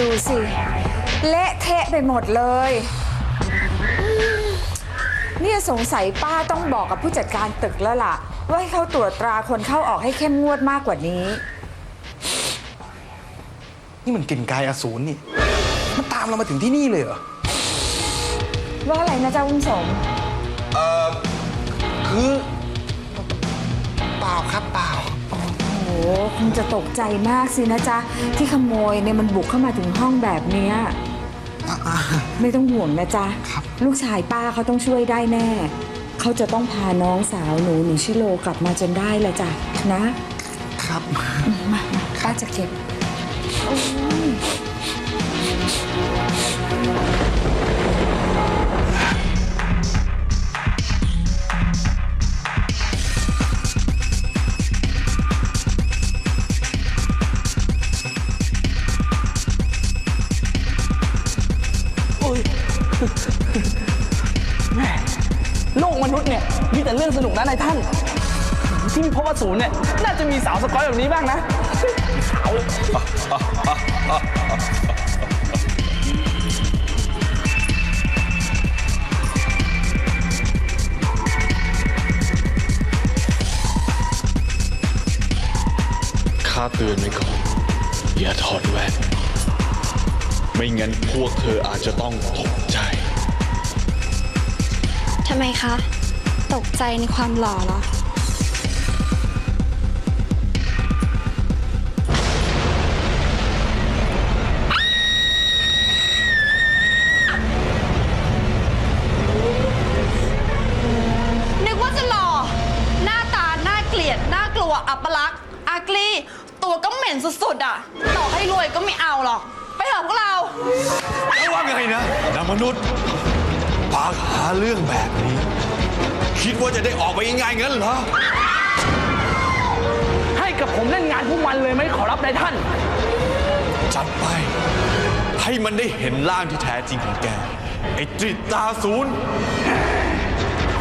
ดูสิ เละเทะไปหมดเลย เนี่ยสงสัยป้าต้องบอกกับผู้จัดการตึกแล้วล่ะ ว่าให้เขาตรวจตราคนเข้าออกให้เข้มงวดมากกว่านี้ นี่มันกลินกายอสูรนี่ มันตามเรามาถึงที่นี่เลยเหรอ ว่าอะไรนะเจ้าวุ้งสม คือเปล่าครับเปล่าโอ้โห คงจะตกใจมากสินะจ๊ะ ที่ขโมยเนี่ยมันบุกเข้ามาถึงห้องแบบเนี้ยไม่ต้องห่วงนะจ๊ะครับลูกชายป้าเขาต้องช่วยได้แน่ เขาจะต้องพาน้องสาวหนูหนูชิโลกลับมาจนได้ละจ้ะนะ ครับ มามาป้าจะเก็บโอ้ย โลกมนุษย์เนี่ย มีแต่เรื่องสนุกนะนายท่าน ที่มีพบอสูรเนี่ย น่าจะมีสาวสกอยแบบนี้บ้างนะ สาวเลยข้าเตือนไว้ก่อนอย่าถอดแว่น ไม่งั้นพวกเธออาจจะต้องตกใจ ทำไมคะ ตกใจในความหล่อเหรอ เรื่องแบบนี้ คิดว่าจะได้ออกไปง่ายๆงั้นเหรอ ให้กับผมเล่นงานทุกวันเลยไหมขอรับนายท่าน จัดไป ให้มันได้เห็นร่างที่แท้จริงของแก ไอ้ตริตาศูนย์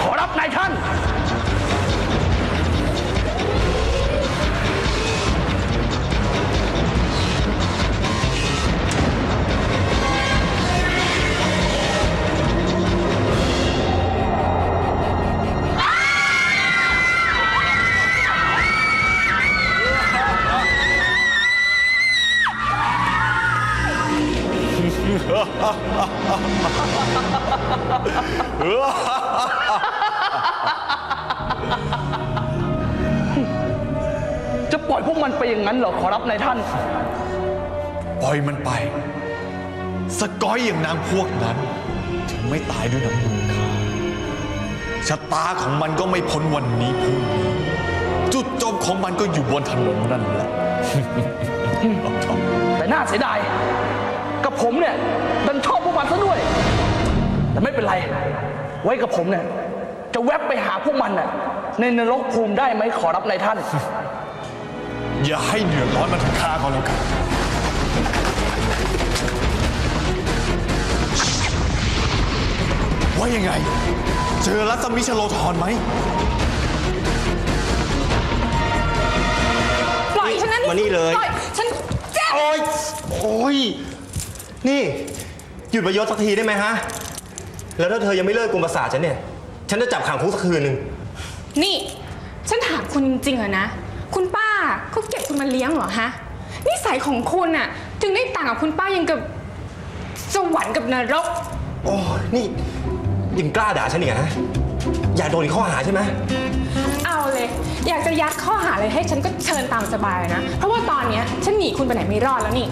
ขอรับนายท่าน จะปล่อยพวกมันไปอย่างนั้นเหรอขอรับนายท่าน ปล่อยมันไป สกอยอย่างนางพวกนั้น ถึงไม่ตายด้วยน้ำมือข้าชะตาของมันก็ไม่พ้นวันนี้พรุ่งนี้ จุดจบของมันก็อยู่บนถนนนั่นแหละ แต่น่าเสียดาย กับผมเนี่ยดันชอบพวกมันซะด้วย แต่ไม่เป็นไร ไว้กับผมเนี่ย จะแวบไปหาพวกมันน่ะในนรกภูมิได้ไหมขอรับนายท่าน อย่าให้เหนือร้อนมาถึงข้าก็แล้วกัน ว่ายังไง เจอรัศมิชโลธรไหม ปล่อยฉันนะมานี่เลย ปล่อยฉันเจ็บ โอ้ย โอ้ย นี่หยุดประยศสักทีได้ไหมฮะ แล้วถ้าเธอยังไม่เลิกกลุ่มประสาทฉันเนี่ย ฉันจะจับขังคุกสักคืนหนึ่ง นี่ ฉันถามคุณจริงๆเหรอนะ คุณป้าเขาเก็บคุณมาเลี้ยงเหรอฮะ นิสัยของคุณน่ะถึงได้ต่างกับคุณป้ายังกับสวรรค์กับนรก โอ้ยนี่ยังกล้าด่าฉันอีกเหรอฮะ อยากโดนอีกข้อหาใช่ไหม เอาเลย อยากจะยัดข้อหาเลยให้ฉันก็เชิญตามสบายเลยนะ เพราะว่าตอนเนี้ยฉันหนีคุณไปไหนไม่รอดแล้วนี่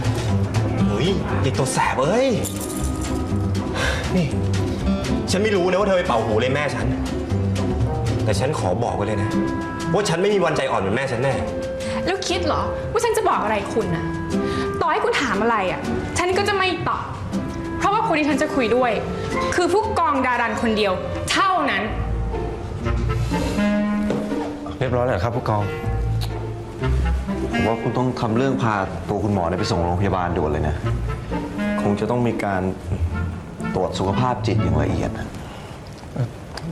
เฮ้ยเด็กตัวแสบเอ้ย นี่ ฉันไม่รู้นะว่าเธอไปเป่าหูเลยแม่ฉัน แต่ฉันขอบอกไว้เลยนะ ว่าฉันไม่มีวันใจอ่อนเหมือนแม่ฉันแน่ แล้วคิดเหรอ ว่าฉันจะบอกอะไรคุณน่ะต่อให้คุณถามอะไรอะ ฉันก็จะไม่ตอบ เพราะว่าคนที่ฉันจะคุยด้วย คือผู้กองดารันคนเดียว เท่านั้น เรียบร้อยแล้วครับผู้กอง ผมว่าคุณต้องทำเรื่องพาตัวคุณหมอเนี่ยไปส่งโรงพยาบาลด่วนเลยนะ คงจะต้องมีการตรวจสุขภาพจิตอย่างละเอียดนะ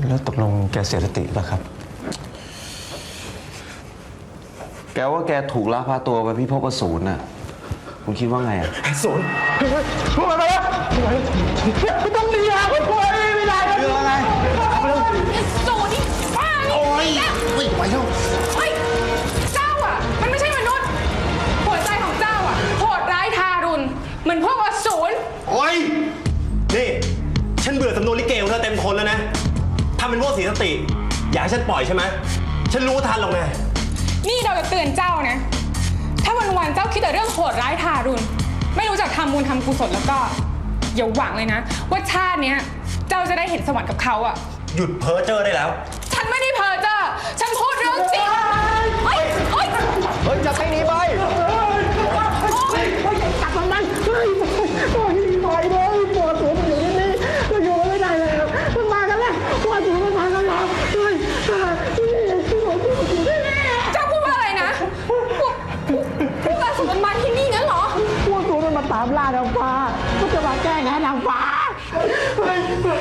แล้วตกลงแกเสียสติป่ะครับ แกว่าแกถูกลักพาตัวไปพิภพอสูรน่ะ คุณคิดว่าไงอะ ศูนย์พวกมันไปแล้วไม่ต้องหนีอะ เป็นพวกเสียสติ อยากให้ฉันปล่อยใช่ไหม ฉันรู้ทันหรอกนะนี่เราจะเตือนเจ้านะ ถ้าวันวันๆเจ้าคิดแต่เรื่องโหดร้ายทารุณ ไม่รู้จักทำบุญทำกุศลแล้วก็อย่าหวังเลยนะ ว่าชาติเนี้ยเจ้าจะได้เห็นสวรรค์กับเขาอะหยุดเพ้อเจ้อได้แล้ว ฉันไม่ได้เพ้อเจ้อฉัน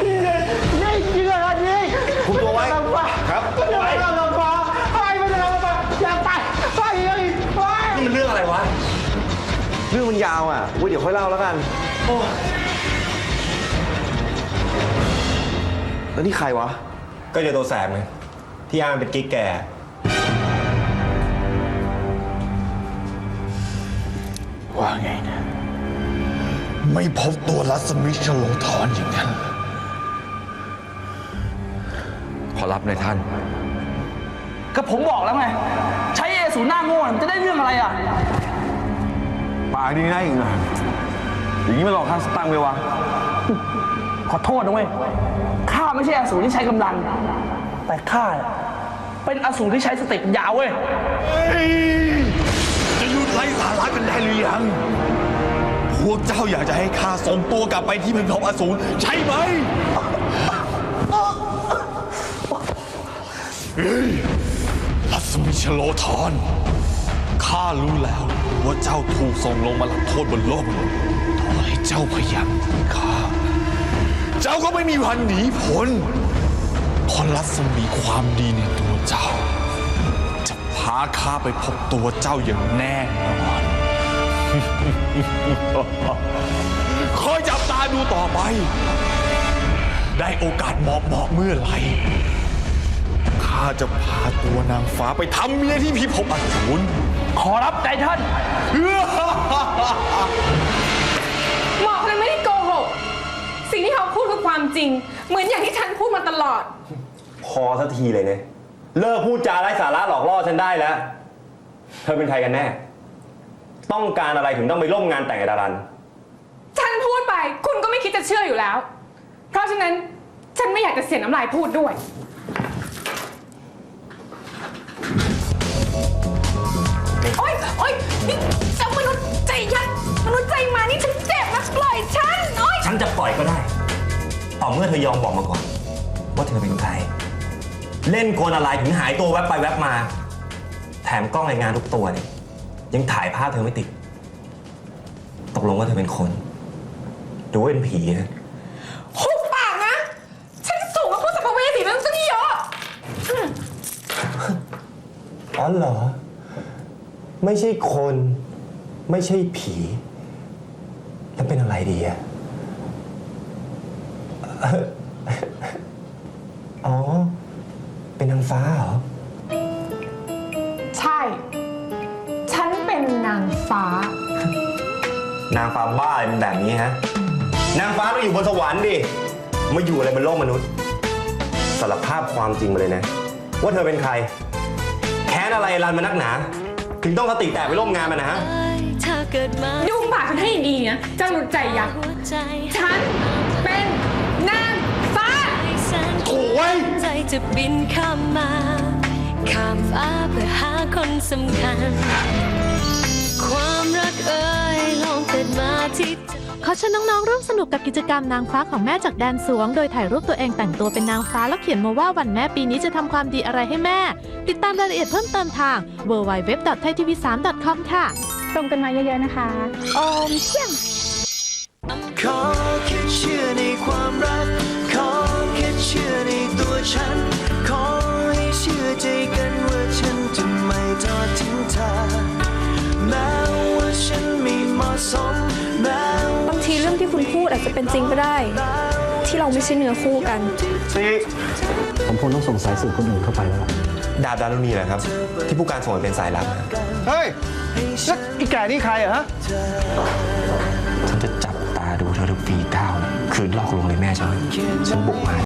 นี่เลยนี่จริงเหรอนี่คุมตัวไว้นางฟ้าครับมันจะมานางฟ้าไปไม่ได้นางฟ้าอย่าไปไปเลยไปนี่มันเรื่องอะไรวะ เรื่องมันยาวอะไว้เดี๋ยวค่อยเล่าแล้วกัน โอ้แล้วนี่ใครวะ ก็เจอตัวแสบไงที่อ้างเป็นกิ๊กแกว่าไงนะ ไม่พบตัวรัศมีชโลธรอย่างนั้น ขอรับในายท่าน ก็ผมบอกแล้วไง ใช้เอสูรหน้าโง่มันจะได้เรื่องอะไรอะ ปากดีนะอีกหน่อยอย่างนี้ไม่หลอกข้างสตังค์ไปวะ ขอโทษนะเว้ย ข้าไม่ใช่อสูรที่ใช้กำลัง แต่ข้าเป็นอสูรที่ใช้สติปัญญาเว้ย จะหยุดไล่สาระกันได้หรือยัง พวกเจ้าอยากจะให้ข้าส่งตัวกลับไปที่เป็นของอสูรใช่ไหมเฮ้ยรัศมีชโลธรข้ารู้แล้วว่าเจ้าถูกส่งลงมารับโทษบนโลกต่อให้เจ้าพยายามหนีข้า เจ้าก็ไม่มีวันหนีพ้นเพราะรัศมีความดีในตัวเจ้า จะพาข้าไปพบตัวเจ้าอย่างแน่นอน คอยจับตาดูต่อไป ได้โอกาสเหมาะเหมาะเมื่อไหร่ข้าจะพาตัวนางฟ้าไปทำเมียที่พิภพอสูรขอรับใจท่านหมอกนั้นไม่ได้โกหก สิ่งที่เขาพูดคือความจริง เหมือนอย่างที่ฉันพูดมาตลอด พอสักทีเลยเนี่ยเลิกพูดจาไร้สาระหลอกล่อฉันได้แล้ว เธอเป็นใครกันแน่ ต้องการอะไรถึงต้องไปร่วมงานแต่งกับดารัน ฉันพูดไปคุณก็ไม่คิดจะเชื่ออยู่แล้ว เพราะฉะนั้นฉันไม่อยากจะเสียน้ำลายพูดด้วย โอ๊ยโอ๊ยนี่เจ้ามนุษย์ใจยัดมนุษย์ใจมานี่ฉันเจ็บนะปล่อยฉัน โอ๊ย ฉันจะปล่อยก็ได้ ต่อเมื่อเธอยอมบอกมาก่อน ว่าเธอเป็นใคร เล่นกลอะไรถึงหายตัวแวบไปแวบมา แถมกล้องรายงานทุกตัวเนี่ย ยังถ่ายภาพเธอไม่ติด ตกลงว่าเธอเป็นคน หรือว่าเป็นผีนะหุบปากนะ ฉันสูงกว่าพวกสัมภเวสีนั้นซะที่เยอะอืมอ๋อเหรอ ไม่ใช่คน ไม่ใช่ผี แล้วเป็นอะไรดีอะเอ่ออ๋อ เป็นนางฟ้าเหรอ ฟ้า นางฟ้าบ้าอะไรเป็นแบบนี้ฮะ นางฟ้าต้องอยู่บนสวรรค์ดิมาอยู่อะไรบนโลกมนุษย์สารภาพความจริงมาเลยนะ ว่าเธอเป็นใคร แค้นอะไรรันมานักหนา ถึงต้องสติแตกไปร่วมงานมันนะฮะ ถ้าเกิดมาดูปากฉันให้ดีนะเจ้าหนุใจยักษ์หัวใจฉันเป็นนางฟ้าให้แสนโอ้ย ใจจะบินข้ามมา ข้ามฟ้าเพื่อหาคนสำคัญ ความรักเอ่ยลองเกิดมาที่ใจขอเชิญน้องๆร่วมสนุกกับกิจกรรมนางฟ้าของแม่จากแดนสวง โดยถ่ายรูปตัวเองแต่งตัวเป็นนางฟ้าแล้วเขียนมาว่าวันแม่ปีนี้จะทำความดีอะไรให้แม่ ติดตามรายละเอียดเพิ่มเติมทาง www.thaitv3.com ค่ะตรงกันมาเยอะๆนะคะโอมเชี่ยง ขอแค่เชื่อในความรัก บางทีเรื่องที่คุณพูดอาจจะเป็นจริงก็ได้ ที่เราไม่ใช่เนื้อคู่กัน ผมคงต้องส่งสายสืบคนอื่นเข้าไปแล้วล่ะดาบดารุณีแหละครับ ที่ผู้การส่งไปเป็นสายลับเฮ้ยแล้อีแก่นี่ใครอะฮะฉันจะจับตาดูเธอทุกปีเก้าคืนหลอกลวงเลยแม่ฉันฉันบุกมา